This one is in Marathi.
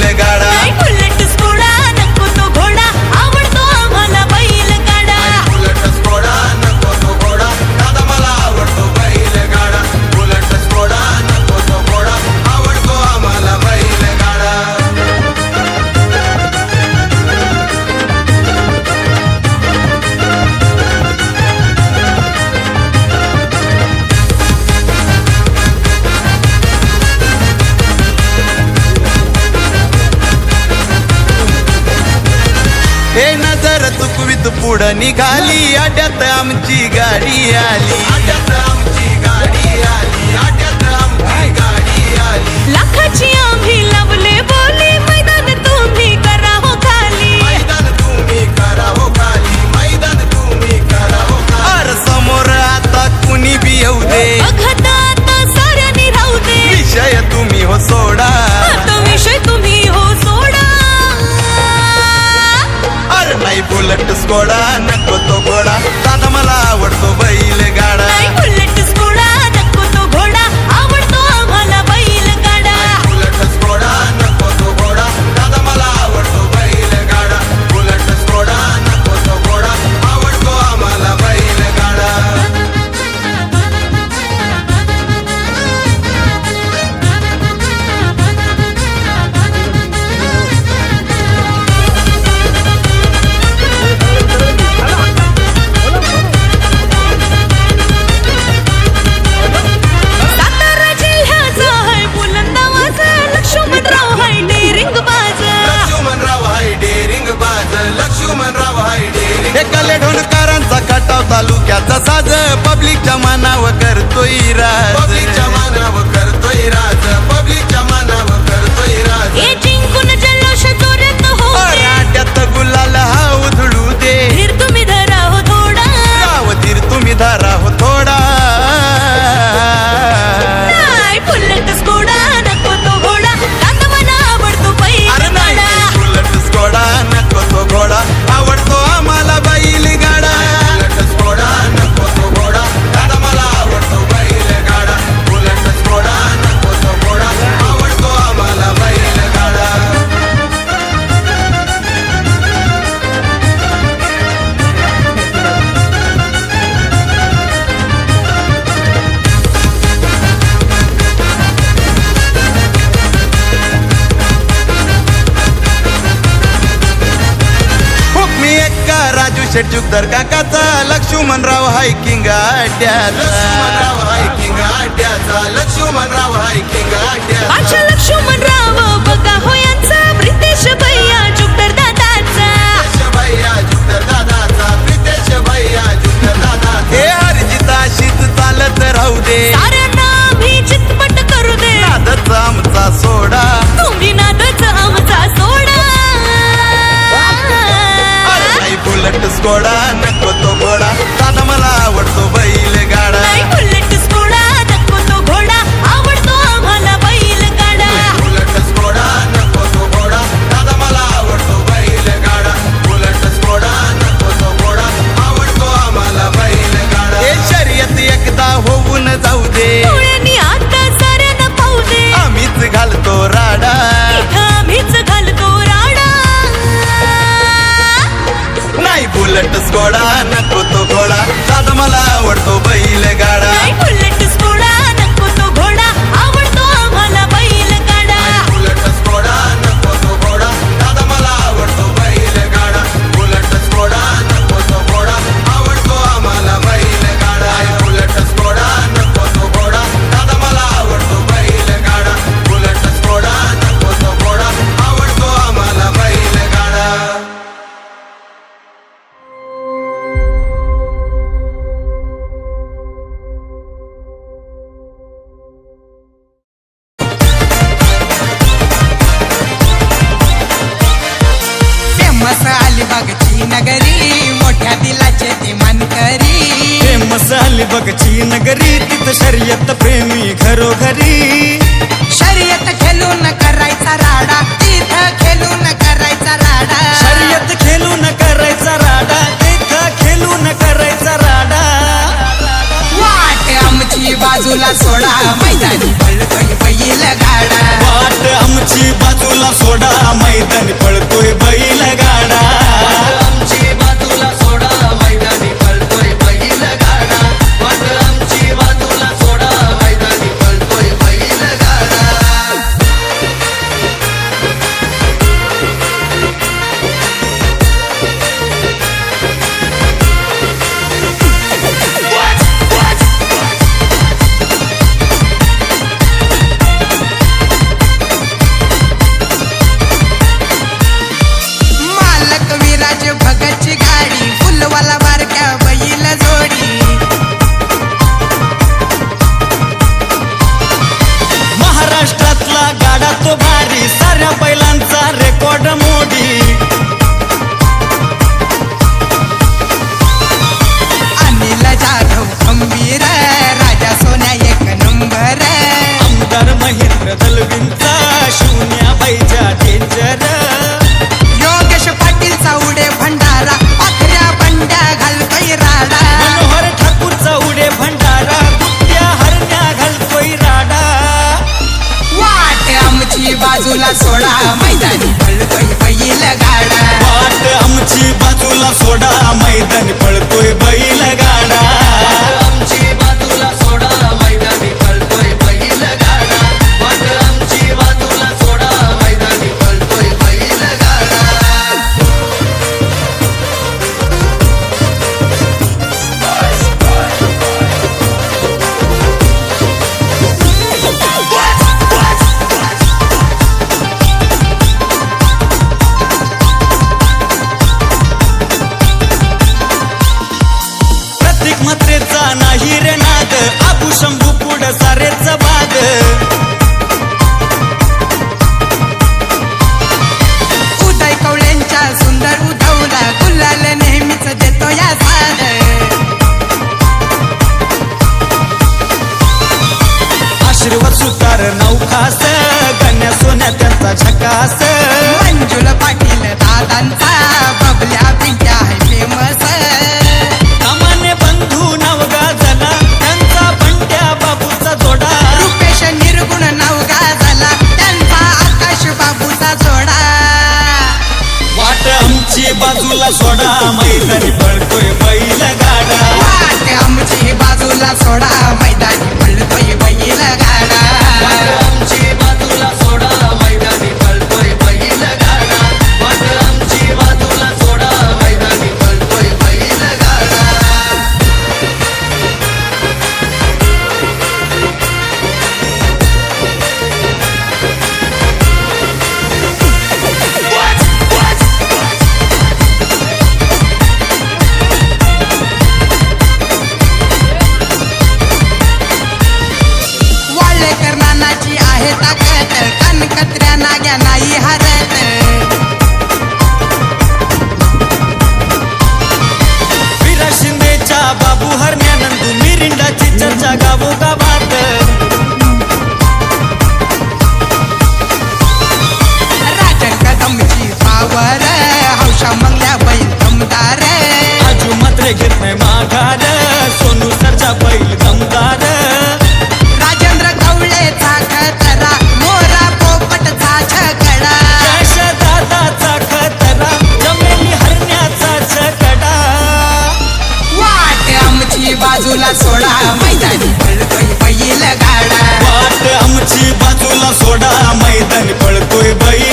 legal. निघाली आड्यात आमची गाडी आली. आड्यात आमची गाडी आली आड्यात आमची गाडी आली. लाखाची आम बुलट स्कोडा नको तो घोडा. दादा मला आवडतो बैल गाडा सेट शेटजुगदर काकाचा लक्ष्मणराव हायकिंग आड्याचा. लक्ष्मणराव हायकिंग आड्याचा लक्ष्मणराव बघची नगरी तिथं शर्यत प्रेमी घरोघरी. शर्यत खेळू नका सोडा मैदानी नौखास कन्या सोन्या त्यांचा झकास. मंजुल पाटील दादांचा बबल्या पिंक्या आहे फेमस. कामाने बंधू नवगा झाला त्यांचा पंट्या बाबूचा जोडा. रुपेश निर्गुण नवगा झाला त्यांचा आकाश बाबूचा जोडा. वाट आमची बाजूला सोडा मैदानी पळतोय बैल गाडा वाट आमची बाजूला सोडा मैदानी शास्त्र घेत माघार. सोनू सरचा बैल दमदार राजेंद्र कवळेचा खतरा मोरा दादाचा खतरा जमेली हरण्याचा वाट आमची बाजूला सोडा मैदानी पळतोय बैल गाडा. वाट आमची बाजूला सोडा मैदानी पळतोय बैल